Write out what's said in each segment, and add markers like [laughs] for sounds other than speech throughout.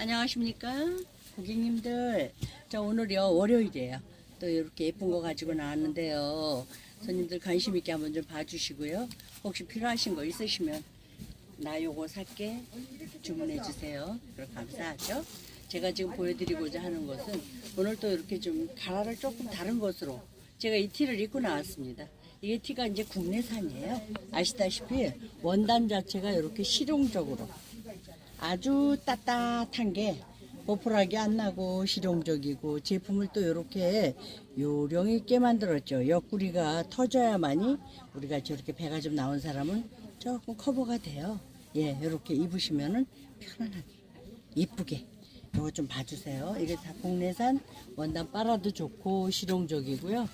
안녕하십니까? 고객님들. 자 오늘이요 월요일이에요. 또 이렇게 예쁜 거 가지고 나왔는데요. 손님들 관심 있게 한번 좀 봐주시고요. 혹시 필요하신 거 있으시면 나 요거 살게 주문해 주세요. 그럼 감사하죠. 제가 지금 보여드리고자 하는 것은 오늘 또 이렇게 좀 가라를 조금 다른 것으로 제가 이 티를 입고 나왔습니다. 이게 티가 이제 국내산이에요. 아시다시피 원단 자체가 이렇게 실용적으로 아주 따뜻한 게 보풀하게 안 나고 실용적이고 제품을 또 이렇게 요령 있게 만들었죠. 옆구리가 터져야만이 우리가 저렇게 배가 좀 나온 사람은 조금 커버가 돼요. 예, 이렇게 입으시면은 편안하게 이쁘게 이거 좀 봐주세요. 이게 다 국내산 원단 빨아도 좋고 실용적이고요.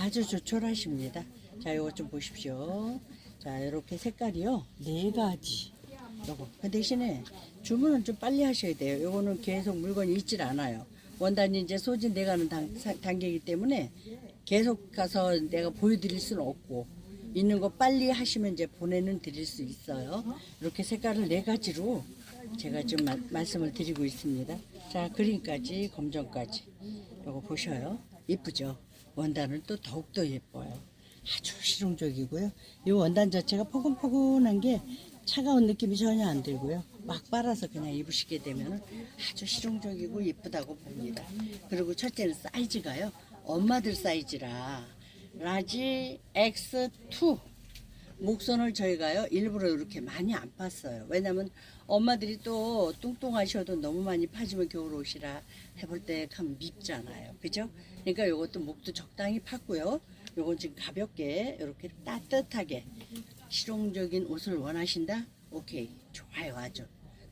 아주 조촐하십니다. 자, 이거 좀 보십시오. 자, 이렇게 색깔이요 네 가지. 요거. 그 대신에 주문은 좀 빨리 하셔야 돼요. 요거는 계속 물건이 있질 않아요. 원단이 이제 소진돼가는 단계이기 때문에 계속 가서 내가 보여드릴 수는 없고 있는 거 빨리 하시면 이제 보내는 드릴 수 있어요. 이렇게 색깔을 네 가지로 제가 지금 마- 말씀을 드리고 있습니다. 자, 그린까지 검정까지 요거 보셔요. 이쁘죠? 원단은 또 더욱더 예뻐요. 아주 실용적이고요. 이 원단 자체가 포근포근한 게 차가운 느낌이 전혀 안 들고요. 막 빨아서 그냥 입으시게 되면 아주 실용적이고 예쁘다고 봅니다. 그리고 첫째는 사이즈가요. 엄마들 사이즈라 라지 X2 목선을 저희가요 일부러 이렇게 많이 안 팠어요. 왜냐면 엄마들이 또 뚱뚱하셔도 너무 많이 파지면 겨울 옷이라 해볼 때참 밉잖아요. 그죠? 그러니까 요것도 목도 적당히 팠고요. 요건 지금 가볍게 이렇게 따뜻하게 실용적인 옷을 원하신다? 오케이. 좋아요. 아주.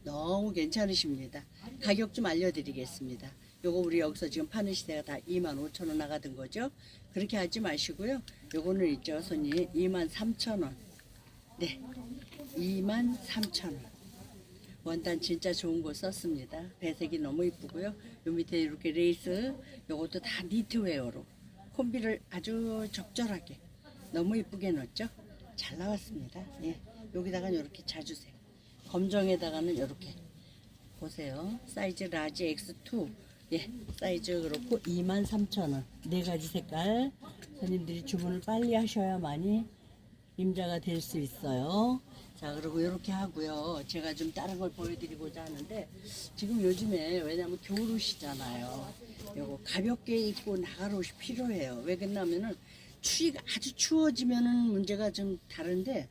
너무 괜찮으십니다. 가격 좀 알려드리겠습니다. 요거 우리 여기서 지금 파는 시대가 다 2만 5천 원 나가던 거죠. 그렇게 하지 마시고요. 요거는 있죠. 손님 2만 3천 원. 네. 2만 3천 원. 원단 진짜 좋은 거 썼습니다. 배색이 너무 이쁘고요. 요 밑에 이렇게 레이스 요것도 다 니트웨어로 콤비를 아주 적절하게 너무 이쁘게 넣었죠. 잘 나왔습니다. 예. 여기다가 이렇게 자주세요. 검정에다가는 이렇게 보세요. 사이즈 라지 X2 예 사이즈 그렇고 23,000원 네 가지 색깔 손님들이 주문을 빨리 하셔야만이 임자가 될 수 있어요. 자, 그리고 이렇게 하고요. 제가 좀 다른 걸 보여드리고자 하는데, 지금 요즘에, 왜냐면 겨울 옷이잖아요. 요거 가볍게 입고 나갈 옷이 필요해요. 왜 그러냐면은, 추위가 아주 추워지면은 문제가 좀 다른데,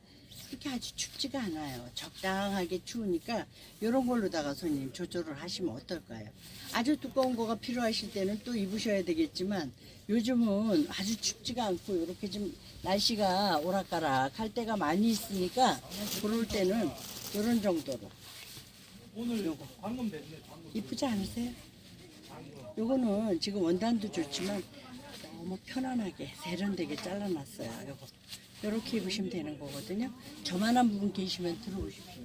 그렇게 아주 춥지가 않아요. 적당하게 추우니까, 요런 걸로다가 손님 조절을 하시면 어떨까요? 아주 두꺼운 거가 필요하실 때는 또 입으셔야 되겠지만, 요즘은 아주 춥지가 않고 이렇게 좀 날씨가 오락가락 할 때가 많이 있으니까 그럴 때는 이런 정도로 오늘 요거. 이쁘지 않으세요? 요거는 지금 원단도 좋지만 너무 편안하게 세련되게 잘라놨어요. 요거 이렇게 입으시면 되는 거거든요. 저만한 부분 계시면 들어오십시오.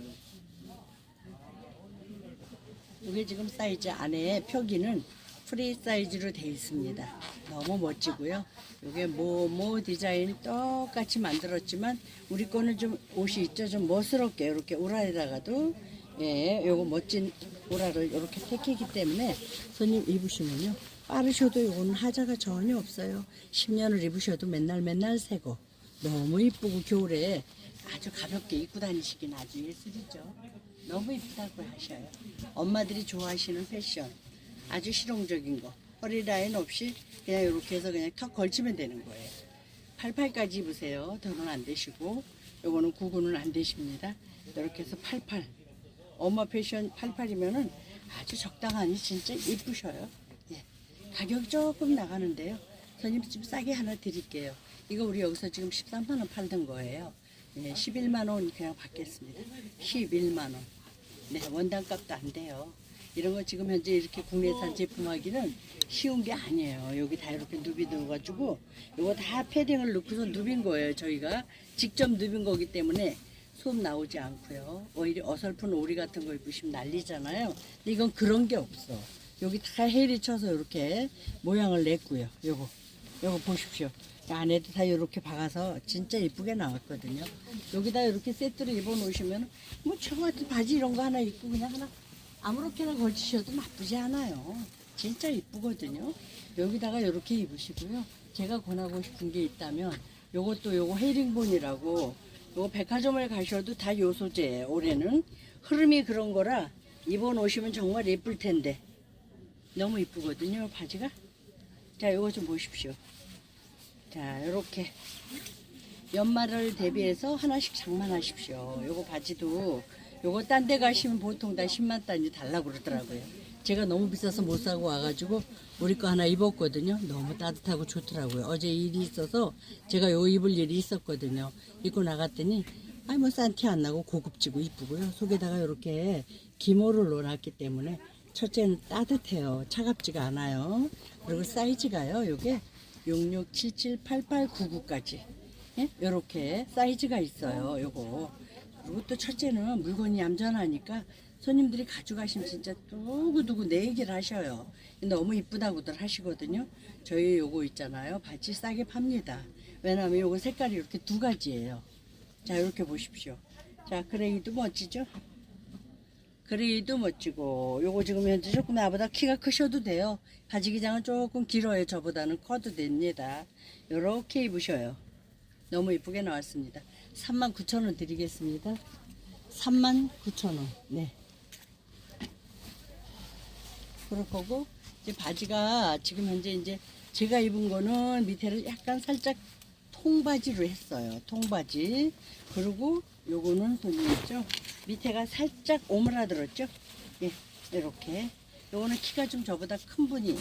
이게 지금 사이즈 안에 표기는 프리 사이즈로 되어 있습니다. 너무 멋지고요. 이게 뭐뭐 디자인 똑같이 만들었지만 우리 거는 좀 옷이 있죠. 좀 멋스럽게 이렇게 오라에다가도 예, 요거 멋진 오라를 이렇게 택했기 때문에 손님 입으시면요. 빠르셔도 요거는 하자가 전혀 없어요. 10년을 입으셔도 맨날 맨날 새고 너무 이쁘고 겨울에 아주 가볍게 입고 다니시긴 아주 예술이죠. 너무 이쁘다고 하셔요. 엄마들이 좋아하시는 패션. 아주 실용적인 거. 허리 라인 없이 그냥 이렇게 해서 그냥 턱 걸치면 되는 거예요. 88까지 입으세요. 더는 안 되시고. 요거는 99는 안 되십니다. 이렇게 해서 88. 엄마 패션 88이면은 아주 적당하니 진짜 이쁘셔요. 예. 가격 조금 나가는데요. 손님 좀 싸게 하나 드릴게요. 이거 우리 여기서 지금 13만 원 팔던 거예요. 예, 11만 원 그냥 받겠습니다. 11만 원. 네, 원단 값도 안 돼요. 이런 거 지금 현재 이렇게 국내산 제품 하기는 쉬운 게 아니에요. 여기 다 이렇게 누비 넣어가지고 이거 다 패딩을 넣고서 누빈 거예요. 저희가 직접 누빈 거기 때문에 수업 나오지 않고요. 오히려 어설픈 오리 같은 거 입으시면 난리잖아요. 근데 이건 그런 게 없어. 여기 다 헤리 쳐서 이렇게 모양을 냈고요. 요거, 요거 보십시오. 이 안에도 다 이렇게 박아서 진짜 이쁘게 나왔거든요. 여기다 이렇게 세트로 입어 놓으시면 뭐저 같은 바지 이런 거 하나 입고 그냥 하나 아무렇게나 걸치셔도 나쁘지 않아요. 진짜 이쁘거든요. 여기다가 이렇게 입으시고요. 제가 권하고 싶은 게 있다면 요것도 요거 헤링본이라고 요거 백화점을 가셔도 다 요 소재예요. 올해는 흐름이 그런 거라 입어 놓으시면 정말 예쁠 텐데 너무 이쁘거든요. 바지가. 자, 요거 좀 보십시오. 자, 요렇게 연말을 대비해서 하나씩 장만하십시오. 요거 바지도 요거 딴 데 가시면 보통 다 10만 단위 달라고 그러더라고요. 제가 너무 비싸서 못 사고 와가지고 우리 거 하나 입었거든요. 너무 따뜻하고 좋더라고요. 어제 일이 있어서 제가 요 입을 일이 있었거든요. 입고 나갔더니 아이 뭐 싼 티 안 나고 고급지고 이쁘고요. 속에다가 이렇게 기모를 넣어놨기 때문에 첫째는 따뜻해요. 차갑지가 않아요. 그리고 사이즈가요. 요게 66778899까지 예? 요렇게 사이즈가 있어요. 요거. 그리고 또 첫째는 물건이 얌전하니까 손님들이 가져가시면 진짜 두고두고 내 얘기를 하셔요. 너무 이쁘다고들 하시거든요. 저희 요거 있잖아요. 바지 싸게 팝니다. 왜냐하면 요거 색깔이 이렇게 두 가지예요. 자, 이렇게 보십시오. 자, 그레이도 멋지죠? 그레이도 멋지고, 요거 지금 현재 조금 나보다 키가 크셔도 돼요. 바지 기장은 조금 길어요. 저보다는 커도 됩니다. 요렇게 입으셔요. 너무 이쁘게 나왔습니다. 39,000원 드리겠습니다. 39,000원. 네. 그럴 거고, 이제 바지가 지금 현재 이제 제가 입은 거는 밑에를 약간 살짝 통바지로 했어요. 통바지. 그리고 요거는 손님 있죠? 밑에가 살짝 오므라들었죠? 예, 이렇게. 요거는 키가 좀 저보다 큰 분이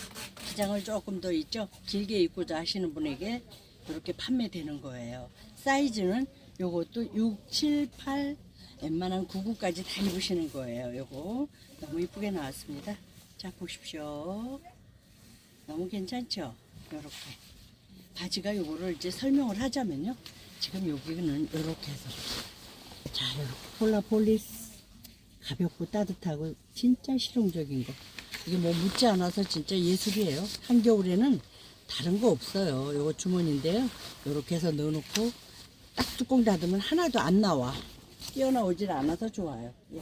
기장을 조금 더 있죠? 길게 입고자 하시는 분에게 이렇게 판매되는 거예요. 사이즈는 요것도 6, 7, 8, 웬만한 99까지 다 입으시는 거예요. 요거 너무 이쁘게 나왔습니다. 자, 보십시오. 너무 괜찮죠? 요렇게. 바지가 요거를 이제 설명을 하자면요. 지금 여기는 요렇게 해서. 자, 요렇게 폴라폴리스. 가볍고 따뜻하고 진짜 실용적인 거. 이게 뭐 묻지 않아서 진짜 예술이에요. 한겨울에는 다른 거 없어요. 요거 주머니인데요. 요렇게 해서 넣어놓고 딱 뚜껑 닫으면 하나도 안 나와. 뛰어나오질 않아서 좋아요. 예.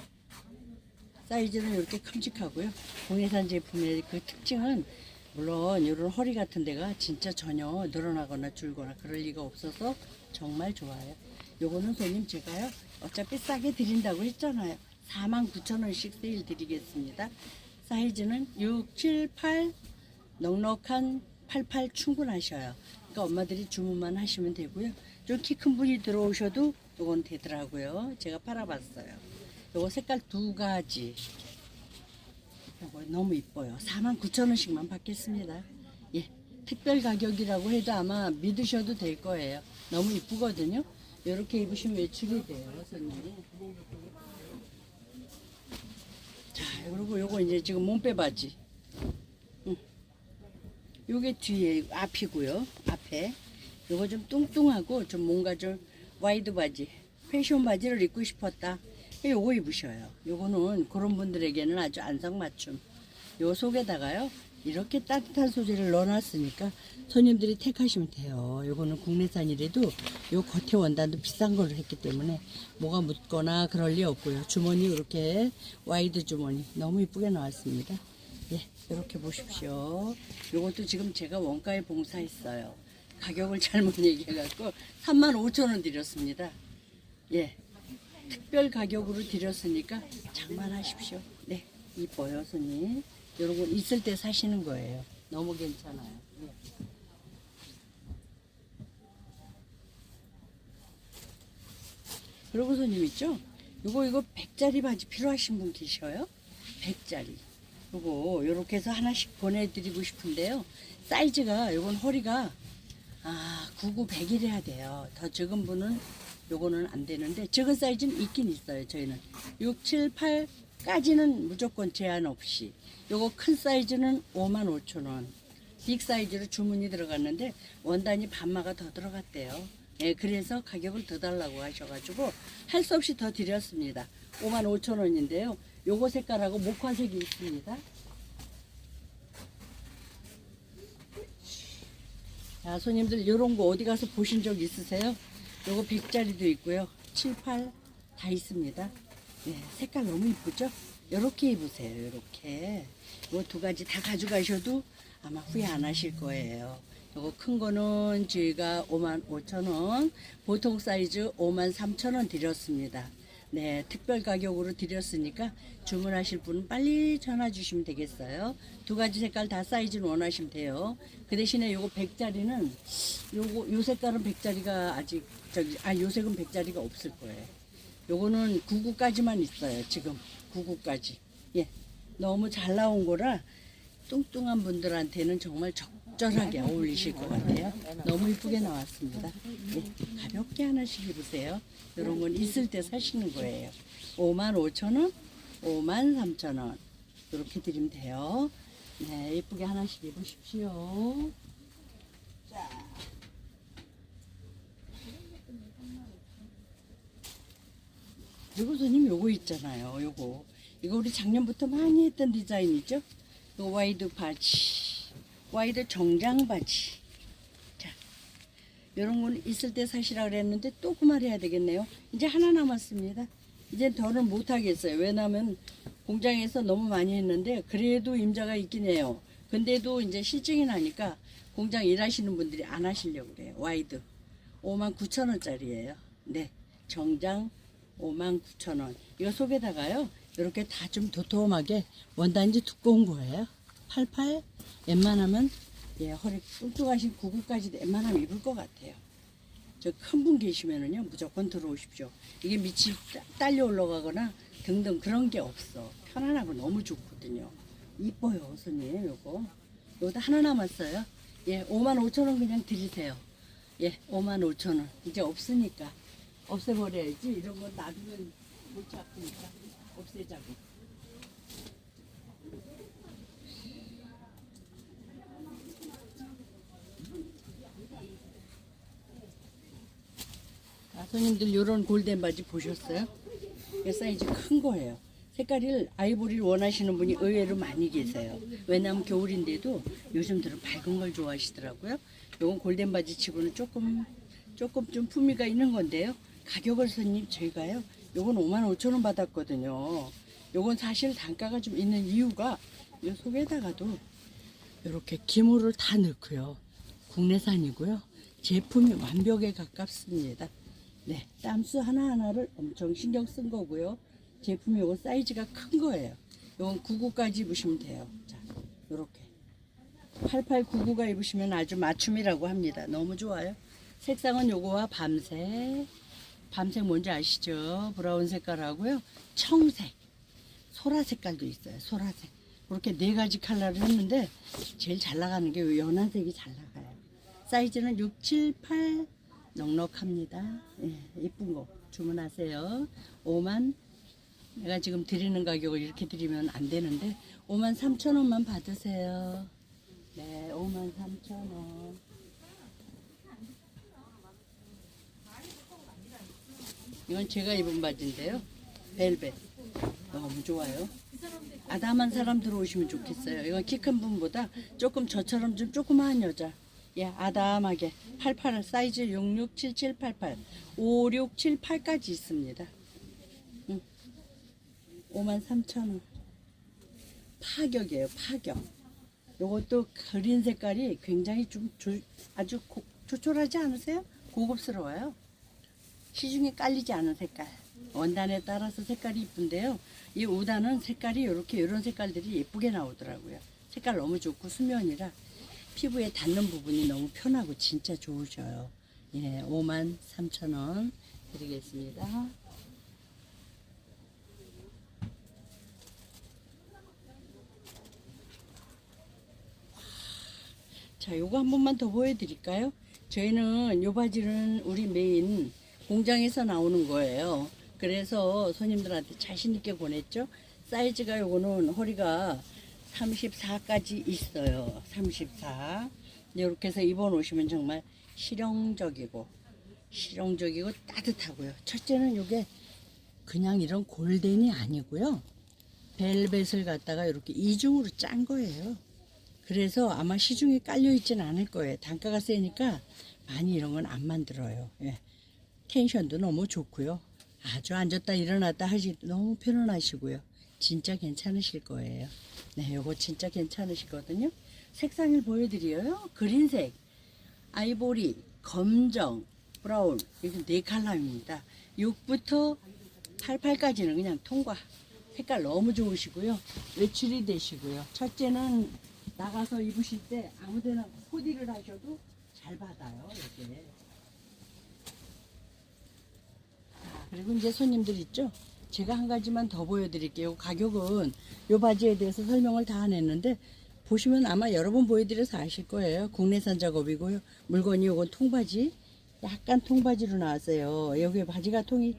사이즈는 이렇게 큼직하고요. 공예산 제품의 그 특징은 물론 이런 허리 같은 데가 진짜 전혀 늘어나거나 줄거나 그럴 리가 없어서 정말 좋아요. 요거는 손님 제가요 어차피 싸게 드린다고 했잖아요. 49,000원씩 세일 드리겠습니다. 사이즈는 6, 7, 8 넉넉한 88 충분하셔요. 그러니까 엄마들이 주문만 하시면 되고요. 좀 키 큰 분이 들어오셔도 요건 되더라고요. 제가 팔아봤어요. 요거 색깔 두 가지. 요거 너무 이뻐요. 49,000원씩만 받겠습니다. 예. 특별 가격이라고 해도 아마 믿으셔도 될 거예요. 너무 이쁘거든요. 이렇게 입으시면 외출이 돼요, 손님이. 자, 그리고 요거 이제 지금 몸빼 바지. 응. 요게 뒤에 앞이고요. 앞에. 요거 좀 뚱뚱하고 좀 뭔가 좀 와이드 바지. 패션 바지를 입고 싶었다. 요거 입으셔요. 요거는 그런 분들에게는 아주 안성맞춤. 요 속에다가요. 이렇게 따뜻한 소재를 넣어놨으니까 손님들이 택하시면 돼요. 요거는 국내산이라도 요 겉에 원단도 비싼 걸로 했기 때문에 뭐가 묻거나 그럴 리 없고요. 주머니 이렇게 와이드 주머니 너무 이쁘게 나왔습니다. 예, 이렇게 보십시오. 요것도 지금 제가 원가에 봉사했어요. 가격을 잘못 [laughs] 얘기해갖고 35,000원 드렸습니다. 예, 특별 가격으로 드렸으니까 장만하십시오. 네, 이뻐요, 손님. 거 있을 때 사시는 거예요. 너무 괜찮아요. 네. 그리고 손님 있죠? 요거 이거 100짜리 바지 필요하신 분 계셔요? 100짜리. 요거 요렇게 해서 하나씩 보내드리고 싶은데요. 사이즈가 요건 허리가 아 99, 100일 해야 돼요. 더 적은 분은 요거는 안 되는데 적은 사이즈는 있긴 있어요. 저희는 6, 7, 8 까지는 무조건 제한 없이 요거 큰 사이즈는 5만 5천 원. 빅 사이즈로 주문이 들어갔는데 원단이 반마가 더 들어갔대요. 예, 그래서 가격을 더 달라고 하셔가지고 할 수 없이 더 드렸습니다. 5만 5천 원인데요. 요거 색깔하고 목화색이 있습니다. 자, 손님들 요런 거 어디 가서 보신 적 있으세요? 요거 100짜리도 있고요. 7, 8 다 있습니다. 네, 색깔 너무 이쁘죠? 이렇게 입으세요. 이렇게. 이 두 가지 다 가져가셔도 아마 후회 안 하실 거예요. 요거 큰 거는 저희가 5만 5천 원, 보통 사이즈 5만 3천 원 드렸습니다. 네, 특별 가격으로 드렸으니까 주문하실 분은 빨리 전화 주시면 되겠어요. 두 가지 색깔 다 사이즈는 원하시면 돼요. 그 대신에 요거 100짜리는 요거 요 색깔은 100짜리가 아직 저기 아 요 색은 100짜리가 없을 거예요. 요거는 99까지만 있어요. 지금 99까지. 예. 너무 잘 나온 거라 뚱뚱한 분들한테는 정말 적절하게 어울리실 것 같아요. 너무 이쁘게 나왔습니다. 예. 가볍게 하나씩 입으세요. 이런 건 있을 때 사시는 거예요. 5만 5천 원, 5만 3천 원. 이렇게 드리면 돼요. 네, 예쁘게 하나씩 입으십시오. 자. 손님 요거 있잖아요. 요거. 이거 우리 작년부터 많이 했던 디자인이죠. 요 와이드 바지. 와이드 정장 바지. 자. 요런 건 있을 때 사시라 그랬는데 또 그말 해야 되겠네요. 이제 하나 남았습니다. 이제 더는 못 하겠어요. 왜냐면 공장에서 너무 많이 했는데 그래도 임자가 있긴 해요. 근데도 이제 실증이 나니까 공장 일하시는 분들이 안 하시려고 그래요. 와이드. 5만 9천 원짜리예요. 네. 정장 5만 9천 원. 이거 속에다가요. 이렇게 다 좀 도톰하게 원단지 두꺼운 거예요. 88 웬만하면 예, 허리 뚱뚱하신 구구까지 웬만하면 입을 것 같아요. 저 큰 분 계시면은요 무조건 들어오십시오. 이게 밑이 따- 딸려 올라가거나 등등 그런 게 없어. 편안하고 너무 좋거든요. 이뻐요 손님 요거. 요거 하나 남았어요. 예, 5만 5천 원 그냥 드리세요. 예, 5만 5천 원. 이제 없으니까 없애버려야지. 이런 거 놔두면 골치 아프니까 없애자고. 아, 손님들 요런 골덴 바지 보셨어요? 이 사이즈 큰 거예요. 색깔을 아이보리를 원하시는 분이 의외로 많이 계세요. 왜냐하면 겨울인데도 요즘 들은 밝은 걸 좋아하시더라고요. 요건 골덴 바지 치고는 조금 조금 좀 품위가 있는 건데요. 가격을 손님 저희가요. 요건 5만 5천 원 받았거든요. 요건 사실 단가가 좀 있는 이유가 요 속에다가도 이렇게 기모를 다 넣고요. 국내산이고요. 제품이 완벽에 가깝습니다. 네, 땀수 하나하나를 엄청 신경 쓴 거고요. 제품이 요거 사이즈가 큰 거예요. 요건 99까지 입으시면 돼요. 자, 요렇게. 8899가 입으시면 아주 맞춤이라고 합니다. 너무 좋아요. 색상은 요거와 밤색. 밤색 뭔지 아시죠? 브라운 색깔하고요. 청색. 소라 색깔도 있어요. 소라색. 그렇게 네 가지 컬러를 했는데 제일 잘 나가는 게요 연한색이 잘 나가요. 사이즈는 6, 7, 8 넉넉합니다. 예, 예쁜 거 주문하세요. 5만 내가 지금 드리는 가격을 이렇게 드리면 안 되는데 5만 3천 원만 받으세요. 네, 5만 3천 원. 이건 제가 입은 바지인데요. 벨벳. 너무 좋아요. 아담한 사람 들어오시면 좋겠어요. 이건 키 큰 분보다 조금 저처럼 좀 조그마한 여자. 예, 아담하게. 88 사이즈 66, 77, 88. 5, 6, 7, 8까지 있습니다. 응. 5만 3천 원. 파격이에요, 파격. 요것도 그린 색깔이 굉장히 좀 조- 아주 고, 조촐하지 않으세요? 고급스러워요. 시중에 깔리지 않은 색깔. 원단에 따라서 색깔이 이쁜데요. 이 우단은 색깔이 이렇게 이런 색깔들이 예쁘게 나오더라고요. 색깔 너무 좋고 수면이라 피부에 닿는 부분이 너무 편하고 진짜 좋으셔요. 예, 5만 3천 원 드리겠습니다. 자, 요거 한 번만 더 보여드릴까요? 저희는 요 바지는 우리 메인 공장에서 나오는 거예요. 그래서 손님들한테 자신있게 보냈죠. 사이즈가 요거는 허리가 34까지 있어요. 34. 이렇게 해서 입어놓으시면 정말 실용적이고, 실용적이고 따뜻하고요. 첫째는 요게 그냥 이런 골덴이 아니고요. 벨벳을 갖다가 이렇게 이중으로 짠 거예요. 그래서 아마 시중에 깔려 있진 않을 거예요. 단가가 세니까 많이 이런 건 안 만들어요. 예. 텐션도 너무 좋고요. 아주 앉았다 일어났다 하시 너무 편안하시고요. 진짜 괜찮으실 거예요. 네, 요거 진짜 괜찮으시거든요. 색상을 보여드려요. 그린색, 아이보리, 검정, 브라운 이렇게 네 컬러입니다. 6부터 88까지는 그냥 통과. 색깔 너무 좋으시고요. 외출이 되시고요. 첫째는 나가서 입으실 때 아무데나 코디를 하셔도 잘 받아요. 이게. 자, 그리고 이제 손님들 있죠? 제가 한 가지만 더 보여드릴게요. 가격은 요 바지에 대해서 설명을 다 안 했는데 보시면 아마 여러 번 보여드려서 아실 거예요. 국내산 작업이고요. 물건이 요건 통바지. 약간 통바지로 나왔어요. 여기 바지가 통이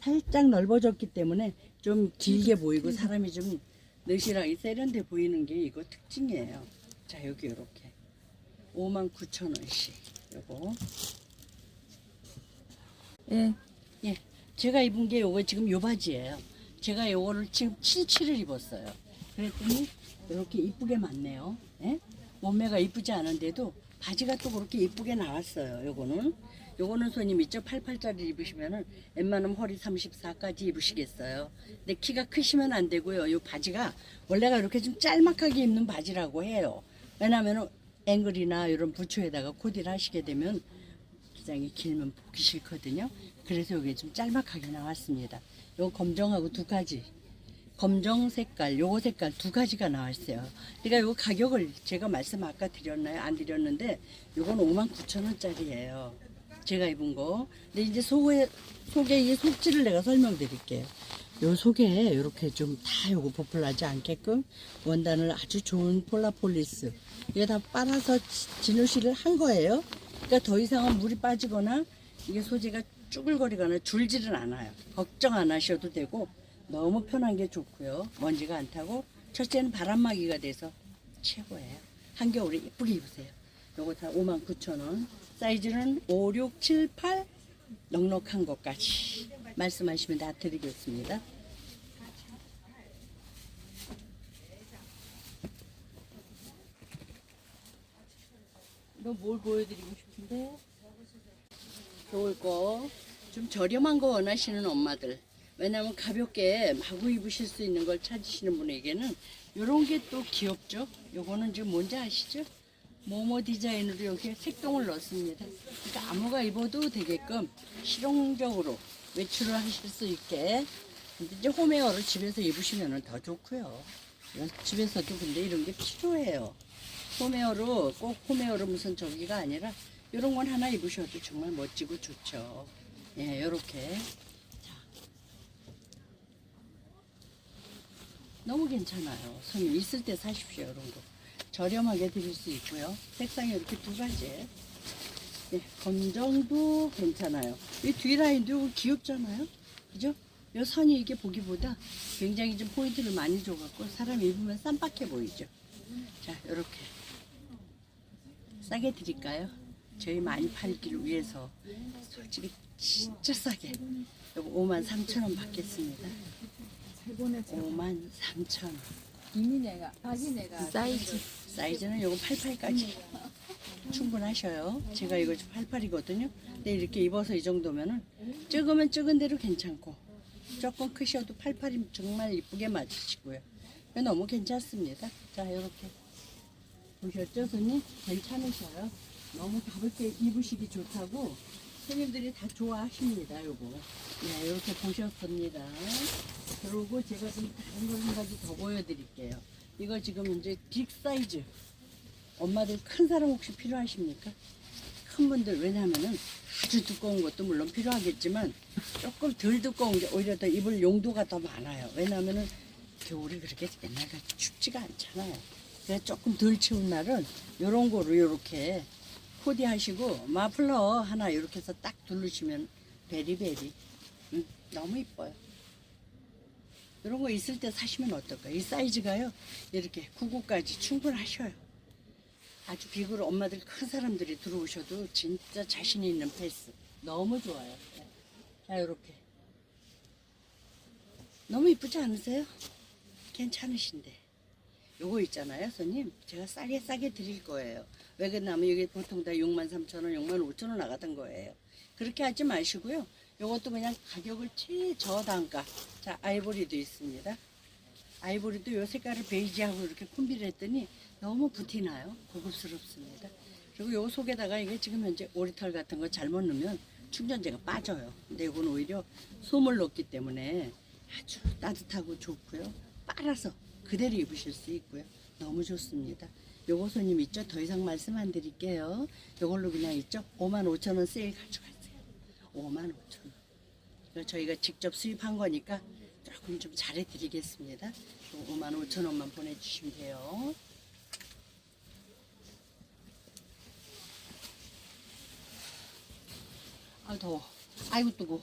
살짝 넓어졌기 때문에 좀 길게 보이고 사람이 좀 느실하게 세련돼 보이는 게 이거 특징이에요. 자 여기 이렇게 59,000원씩 요거 예. 예 제가 입은 게 요거 지금 요 바지예요. 제가 요거를 지금 77을 입었어요. 그랬더니 이렇게 이쁘게 맞네요. 예? 몸매가 이쁘지 않은데도 바지가 또 그렇게 이쁘게 나왔어요. 요거는 요거는 손님 있죠? 88짜리 입으시면은 웬만하면 허리 34까지 입으시겠어요. 근데 키가 크시면 안 되고요. 요 바지가 원래가 이렇게 좀 짤막하게 입는 바지라고 해요. 왜냐면은 앵글이나 이런 부츠에다가 코디를 하시게 되면 기 장이 길면 보기 싫거든요. 그래서 이게 좀 짤막하게 나왔습니다. 요 검정하고 두 가지. 검정 색깔, 요거 색깔 두 가지가 나왔어요. 그러니까 요 가격을 제가 말씀 아까 드렸나요? 안 드렸는데 요건 59,000원짜리예요. 제가 입은 거. 근데 이제 속에 속에 이 속지를 내가 설명드릴게요. 요 속에 이렇게 좀 다 요거 보풀나지 않게끔 원단을 아주 좋은 폴라폴리스 이게 다 빨아서 지- 진우시를 한 거예요. 그러니까 더 이상은 물이 빠지거나 이게 소재가 쭈글거리거나 줄지는 않아요. 걱정 안 하셔도 되고 너무 편한 게 좋고요. 먼지가 안 타고 첫째는 바람막이가 돼서 최고예요. 한겨울에 예쁘게 입으세요. 요거 다 59,000원. 사이즈는 5, 6, 7, 8 넉넉한 것까지 말씀하시면 다 드리겠습니다. 너 뭘 보여드리고 싶은 데? 좋을 거. 좀 저렴한 거 원하시는 엄마들. 왜냐면 가볍게 마구 입으실 수 있는 걸 찾으시는 분에게는 이런 게 또 귀엽죠? 요거는 지금 뭔지 아시죠? 모모 디자인으로 여기에 색동을 넣습니다. 그러니까 아무가 입어도 되게끔 실용적으로 외출을 하실 수 있게. 근데 이제 홈웨어를 집에서 입으시면 더 좋고요. 집에서도 근데 이런 게 필요해요. 홈웨어로 꼭 홈웨어로 무슨 저기가 아니라 이런 건 하나 입으셔도 정말 멋지고 좋죠. 예, 요렇게. 자. 너무 괜찮아요. 손님 있을 때 사십시오, 이런 거. 저렴하게 드릴 수 있고요. 색상이 이렇게 두 가지. 예, 검정도 괜찮아요. 이 뒤 라인도 귀엽잖아요. 그죠? 이 선이 이게 보기보다 굉장히 좀 포인트를 많이 줘갖고 사람 입으면 쌈박해 보이죠. 자, 요렇게. 싸게 드릴까요? 저희 많이 팔기를 위해서 솔직히 진짜 싸게 요거 5만 3천 원 받겠습니다. 5만 3천 원. 이민애가 박인애가 사이즈 사이즈는 요거 88까지 충분하셔요. 제가 이거 88이거든요. 근데 이렇게 입어서 이 정도면은 적으면 적은 대로 괜찮고 조금 크셔도 88이면 정말 이쁘게 맞으시고요. 너무 괜찮습니다. 자, 이렇게 보셨죠, 손님? 괜찮으셔요. 너무 가볍게 입으시기 좋다고 손님들이 다 좋아하십니다, 요거. 네, 이렇게 보셨습니다. 그리고 제가 좀 다른 걸 한 가지 더 보여드릴게요. 이거 지금 이제 빅 사이즈. 엄마들 큰 사람 혹시 필요하십니까? 큰 분들 왜냐하면은 아주 두꺼운 것도 물론 필요하겠지만 조금 덜 두꺼운 게 오히려 더 입을 용도가 더 많아요. 왜냐하면은 겨울이 그렇게 옛날 같이 춥지가 않잖아요. 그래서 조금 덜 추운 날은 요런 거로 요렇게 코디 하시고 마플러 하나 이렇게 해서 딱 두르시면 베리베리 음, 너무 이뻐요. 이런 거 있을 때 사시면 어떨까요? 이 사이즈가요 이렇게 99까지 충분하셔요. 아주 빅으로 엄마들 큰 사람들이 들어오셔도 진짜 자신 있는 패스 너무 좋아요. 네. 자 이렇게 너무 이쁘지 않으세요? 괜찮으신데 요거 있잖아요 손님 제가 싸게 싸게 드릴 거예요 왜 그러냐면 이게 보통 다 6만 3천 원 6만 5천 원 나가던 거예요 그렇게 하지 마시고요 요것도 그냥 가격을 최저단가 자 아이보리도 있습니다 아이보리도 요 색깔을 베이지하고 이렇게 콤비를 했더니 너무 부티나요. 고급스럽습니다. 그리고 요 속에다가 이게 지금 현재 오리털 같은 거 잘못 넣으면 충전재가 빠져요. 근데 이건 오히려 솜을 넣기 때문에 아주 따뜻하고 좋고요. 빨아서 그대로 입으실 수 있고요. 너무 좋습니다. 요거 손님 있죠? 더 이상 말씀 안 드릴게요. 요걸로 그냥 있죠? 5만 5천 원 세일 가져가세요. 5만 5천 원. 이거 저희가 직접 수입한 거니까 조금 좀 잘해드리겠습니다. 5만 5천 원만 보내주시면 돼요. 아 더워. 아이고 뜨거.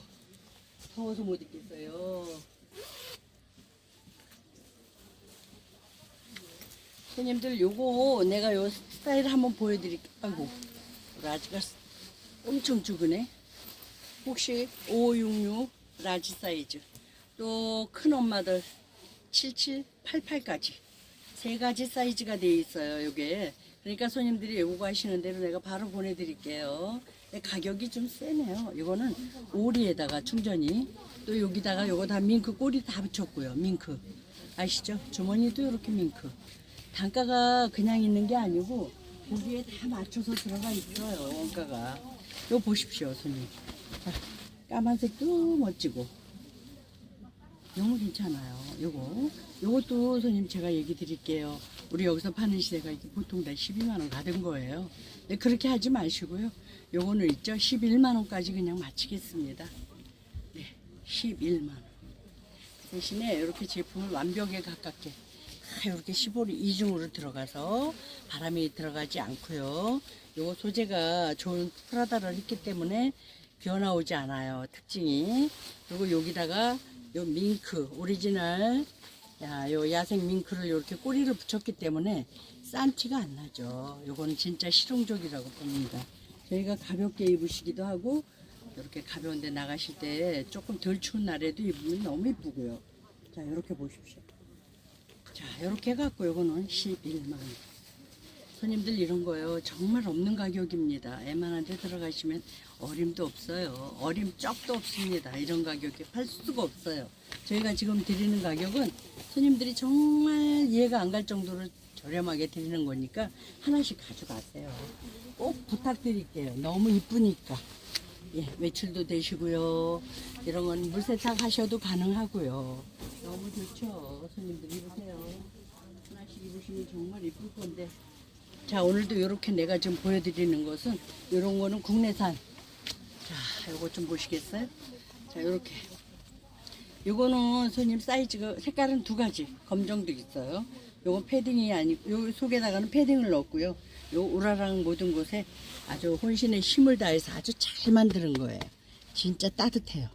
더워서 못 있겠어요. 손님들 요거 내가 요 스타일 한번 보여드릴게요. 아이고 라지가 엄청 죽으네. 혹시 566 라지 사이즈 또 큰 엄마들 77, 88까지 세 가지 사이즈가 돼 있어요. 요게 그러니까 손님들이 요거 하시는 대로 내가 바로 보내드릴게요. 가격이 좀 세네요. 이거는 오리에다가 충전이 또 여기다가 요거 다 밍크 꼬리 다 붙였고요. 밍크 아시죠? 주머니도 이렇게 밍크 단가가 그냥 있는 게 아니고 거기에 다 맞춰서 들어가 있어요. 원가가 요 보십시오, 손님. 자, 까만색도 멋지고 너무 괜찮아요. 요거 요것도 손님 제가 얘기 드릴게요. 우리 여기서 파는 시대가 보통 다 12만 원 가던 거예요. 네, 그렇게 하지 마시고요. 요거는 있죠. 11만 원까지 그냥 마치겠습니다. 네, 11만 원. 대신에 이렇게 제품을 완벽에 가깝게 이렇게 15리 이중으로 들어가서 바람이 들어가지 않고요. 요거 소재가 좋은 프라다를 했기 때문에 비어나오지 않아요. 특징이. 그리고 여기다가 요 밍크 오리지널 야, 요 야생 밍크를 이렇게 꼬리를 붙였기 때문에 싼 티가 안 나죠. 요거는 진짜 실용적이라고 봅니다. 저희가 가볍게 입으시기도 하고 이렇게 가벼운데 나가실 때 조금 덜 추운 날에도 입으면 너무 이쁘고요. 자, 이렇게 보십시오. 자, 이렇게 해갖고 요거는 11만 원. 손님들 이런 거요. 정말 없는 가격입니다. 애만한 데 들어가시면 어림도 없어요. 어림 쩍도 없습니다. 이런 가격에 팔 수가 없어요. 저희가 지금 드리는 가격은 손님들이 정말 이해가 안 갈 정도로 저렴하게 드리는 거니까 하나씩 가져가세요. 꼭 부탁드릴게요. 너무 이쁘니까. 예, 매출도 되시고요. 이런 건 물세탁 하셔도 가능하고요. 너무 좋죠. 손님들 입으세요. 하나씩 입으시면 정말 이쁠 건데. 자, 오늘도 이렇게 내가 지금 보여드리는 것은 이런 거는 국내산. 자, 요거 좀 보시겠어요? 자, 요렇게. 요거는 손님 사이즈가 색깔은 두 가지. 검정도 있어요. 요건 패딩이 아니고 요 속에다가는 패딩을 넣었고요. 요 우라랑 모든 곳에 아주 혼신의 힘을 다해서 아주 잘 만드는 거예요. 진짜 따뜻해요.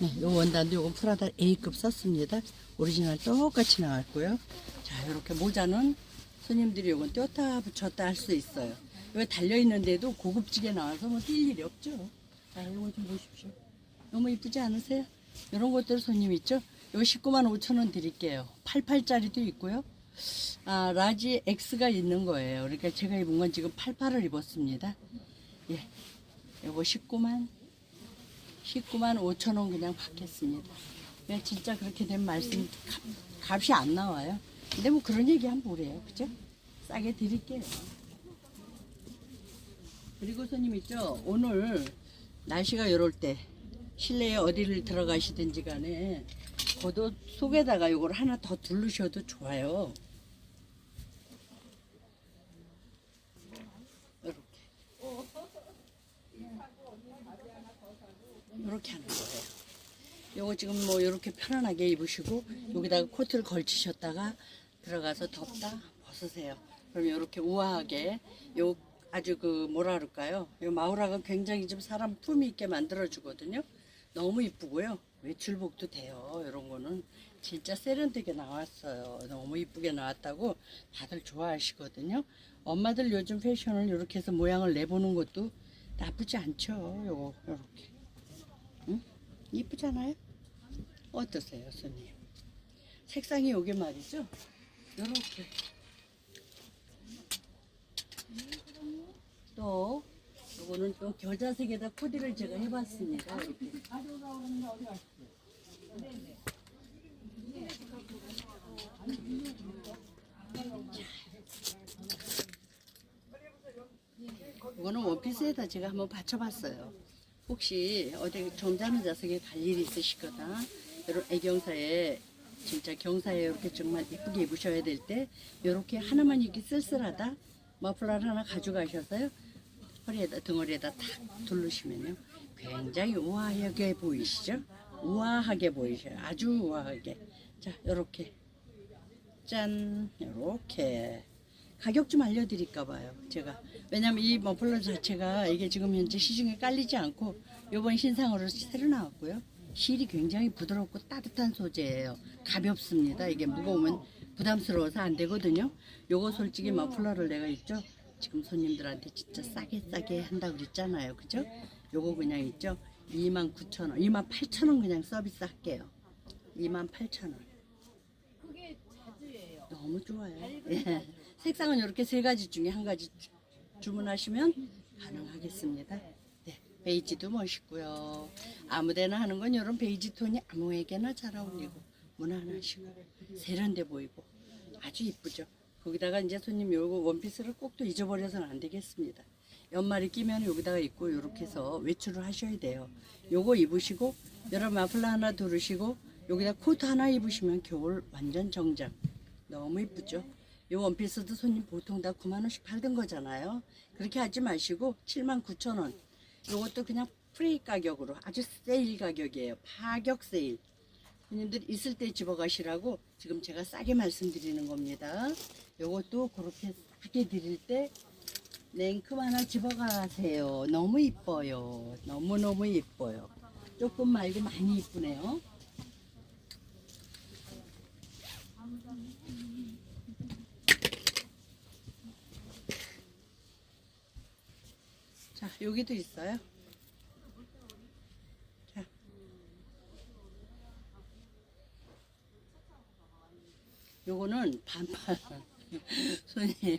네, 요 원단도 요건 프라다 A급 썼습니다. 오리지널 똑같이 나왔고요. 자, 이렇게 모자는 손님들이 요건 떼었다 붙였다 할 수 있어요. 여기 달려있는데도 고급지게 나와서 뭐뛸 일이 없죠. 자, 요거 좀 보십시오. 너무 이쁘지 않으세요? 이런 것들 손님 있죠? 요 19만 5천 원 드릴게요. 88짜리도 있고요. 아, 라지 X가 있는 거예요. 그러니까 제가 입은 건 지금 88을 입었습니다. 예. 요거 19만 19만 5천 원 그냥 받겠습니다. 그냥 진짜 그렇게 된 말씀 값, 값이 안 나와요. 근데 뭐 그런 얘기 하면 뭐래요. 그죠? 싸게 드릴게요. 그리고 손님 있죠? 오늘 날씨가 이럴 때 실내에 어디를 들어가시든지 간에 겉옷 속에다가 이걸 하나 더 두르셔도 좋아요. 이렇게. 이렇게 하는 거예요. 요거 지금 뭐 이렇게 편안하게 입으시고 여기다가 코트를 걸치셨다가 들어가서 덥다 벗으세요. 그럼 이렇게 우아하게 요 아주 그 뭐라 그럴까요? 요 마우라가 굉장히 좀 사람 품위 있게 만들어 주거든요. 너무 이쁘고요. 외출복도 돼요. 이런 거는 진짜 세련되게 나왔어요. 너무 이쁘게 나왔다고 다들 좋아하시거든요. 엄마들 요즘 패션을 이렇게 해서 모양을 내보는 것도 나쁘지 않죠. 요거 요렇게. 이쁘잖아요? 어떠세요, 손님? 색상이 요게 말이죠? 요렇게. 또, 요거는 또 겨자색에다 코디를 제가 해봤습니다. 이거는 원피스에다 제가 한번 받쳐봤어요. 혹시 어디 점잖은 좌석에 갈 일이 있으시거나 이런 애경사에 진짜 경사에 이렇게 정말 이쁘게 입으셔야 될 때 이렇게 하나만 입기 쓸쓸하다 머플러를 하나 가져가셔서요 허리에다 등허리에다 탁 두르시면요 굉장히 우아하게 보이시죠? 우아하게 보이셔요. 아주 우아하게. 자, 요렇게. 짠. 요렇게. 가격 좀 알려드릴까 봐요. 제가. 왜냐면 이 머플러 자체가 이게 지금 현재 시중에 깔리지 않고 요번 신상으로 새로 나왔고요. 실이 굉장히 부드럽고 따뜻한 소재예요. 가볍습니다. 이게 무거우면 부담스러워서 안 되거든요. 요거 솔직히 머플러를 내가 있죠. 지금 손님들한테 진짜 싸게 싸게 한다고 그랬잖아요. 그죠? 요거 그냥 있죠. 29,000원, 28,000원 그냥 서비스 할게요. 28,000원. 그게 자주예요. 너무 좋아요. 예. 색상은 이렇게 세 가지 중에 한 가지 주- 주문하시면 가능하겠습니다. 네, 베이지도 멋있고요. 아무데나 하는 건 이런 베이지 톤이 아무에게나 잘 어울리고 무난하시고 세련돼 보이고 아주 이쁘죠. 거기다가 이제 손님 요거 원피스를 꼭 또 잊어버려서는 안 되겠습니다. 연말에 끼면 여기다가 입고 이렇게 해서 외출을 하셔야 돼요. 요거 입으시고 여러 마플러 하나 두르시고 여기다 코트 하나 입으시면 겨울 완전 정장. 너무 이쁘죠? 이 원피스도 손님 보통 다 9만 원씩 팔던 거잖아요. 그렇게 하지 마시고 7만 9천 원. 요것도 그냥 프리 가격으로 아주 세일 가격이에요. 파격 세일. 손님들 있을 때 집어가시라고 지금 제가 싸게 말씀드리는 겁니다. 요것도 그렇게 싸게 드릴 때 냉큼 하나 집어가세요. 너무 이뻐요. 너무너무 이뻐요. 조금 말고 많이 이쁘네요. 자, 여기도 있어요. 자. 요거는 반팔. [laughs] 손님,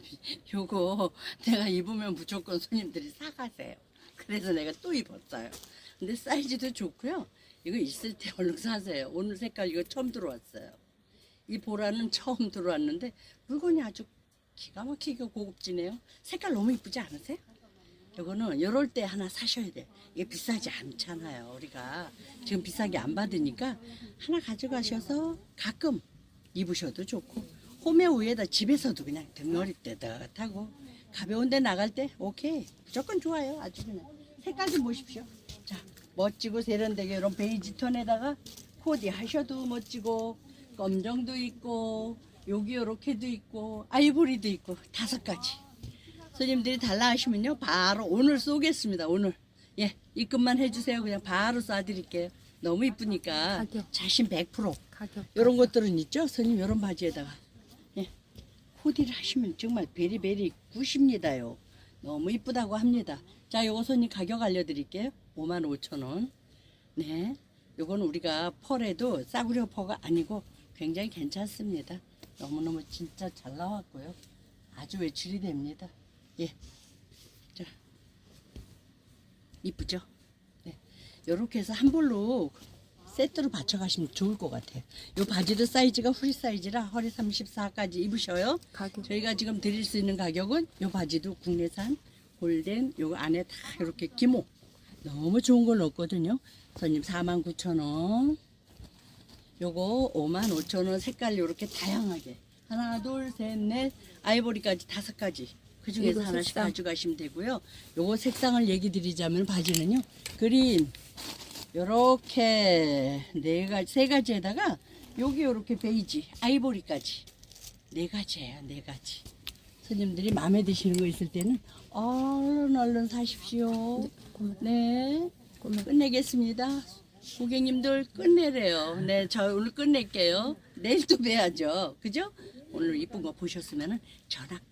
요거 내가 입으면 무조건 손님들이 사가세요. 그래서 내가 또 입었어요. 근데 사이즈도 좋고요. 이거 있을 때 얼른 사세요. 오늘 색깔 이거 처음 들어왔어요. 이 보라는 처음 들어왔는데 물건이 아주 기가 막히게 고급지네요. 색깔 너무 이쁘지 않으세요? 이거는 이럴 때 하나 사셔야 돼. 이게 비싸지 않잖아요. 우리가 지금 비싸게 안 받으니까 하나 가져가셔서 가끔 입으셔도 좋고 홈에 위에다 집에서도 그냥 등놀이 때 따뜻하고 가벼운 데 나갈 때 오케이 무조건 좋아요. 아주 그냥 색깔 좀 보십시오. 자 멋지고 세련되게 이런 베이지 톤에다가 코디 하셔도 멋지고 검정도 있고 여기 요렇게도 있고 아이보리도 있고 다섯 가지. 손님들이 달라 하시면요 바로 오늘 쏘겠습니다 오늘. 예 입금만 해주세요. 그냥 바로 쏴드릴게요. 너무 이쁘니까. 가격. 자신 100% 가격. 이런 것들은 있죠? 손님 이런 바지에다가. 예 코디를 하시면 정말 베리베리 굿입니다요. 너무 이쁘다고 합니다. 자 요거 손님 가격 알려드릴게요. 5만 5천 원네 요건 우리가 펄에도 싸구려 펄가 아니고 굉장히 괜찮습니다. 너무너무 진짜 잘 나왔고요. 아주 외출이 됩니다 예. 자. 이쁘죠? 네. 요렇게 해서 한 볼로 세트로 받쳐 가시면 좋을 것 같아요. 요 바지도 사이즈가 후리 사이즈라 허리 34까지 입으셔요. 가격. 저희가 지금 드릴 수 있는 가격은 요 바지도 국내산 골덴 요 안에 다 이렇게 기모 너무 좋은 걸 넣었거든요. 손님 49,000원. 요거 55,000원 색깔 요렇게 다양하게 하나 둘 셋 넷 아이보리까지 다섯 가지 그 중에서 하나씩 색상. 가져가시면 되고요. 요거 색상을 얘기 드리자면 바지는요. 그린 요렇게 네 가지 세 가지에다가 여기 요렇게 베이지 아이보리까지 네 가지예요. 네 가지. 손님들이 마음에 드시는 거 있을 때는 얼른 얼른 사십시오. 네. 끝내겠습니다. 고객님들 끝내래요. 네, 저 오늘 끝낼게요. 내일 또 뵈야죠. 그죠? 오늘 이쁜 거 보셨으면 전화 꼭,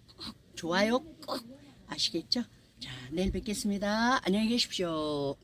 좋아요 꼭 아시겠죠? 자, 내일 뵙겠습니다. 안녕히 계십시오.